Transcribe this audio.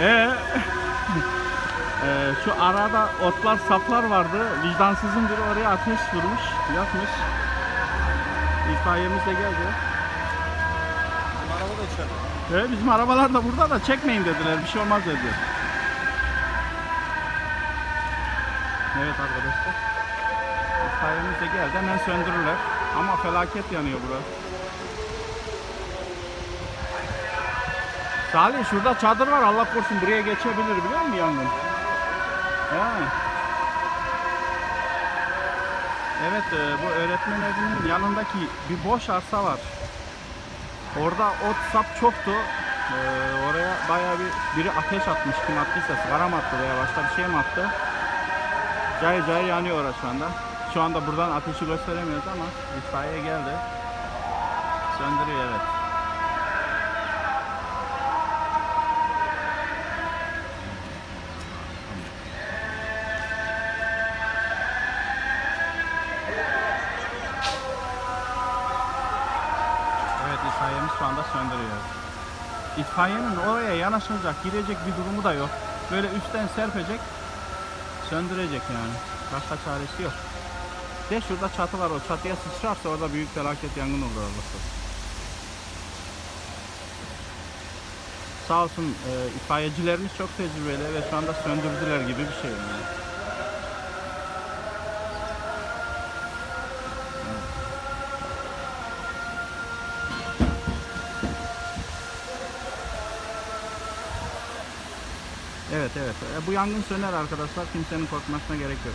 Ee, Ee, şu arada otlar saplar vardı. Vicdansızın biri oraya ateş vurmuş, yakmış. İtfaiyemiz de geldi. Araba da içeride. Ee, bizim arabalar da burada da çekmeyin dediler. Bir şey olmaz dediler. Evet arkadaşlar. İtfaiyemiz de geldi. Hemen söndürürler. Ama felaket yanıyor burası. Salih şurada çadır var. Allah korusun buraya geçebilir biliyor musun yangın? He. Evet e, bu öğretmen evinin yanındaki bir boş arsa var. Orada ot sap çoktu. Ee, oraya bayağı bir biri ateş atmış. Kim attıysa sigara mı attı veya başka bir şey mi attı? Cayır cayır yanıyor orası şu anda. Şu anda buradan ateşi gösteremiyoruz ama itfaiye geldi. Söndürüyor evet. İtfaiyemiz şu anda söndürüyor. İtfaiyenin oraya yanaşılacak, girecek bir durumu da yok. Böyle üstten serpecek, söndürecek yani. Başka çaresi yok. De şurada çatı var, o çatıya sıçrarsa orada büyük felaket yangın olur orası. Sağ olsun e, itfaiyecilerimiz çok tecrübeli ve şu anda söndürdüler gibi bir şey yani. Evet evet. E, bu yangın söner arkadaşlar. Kimsenin korkmasına gerek yok.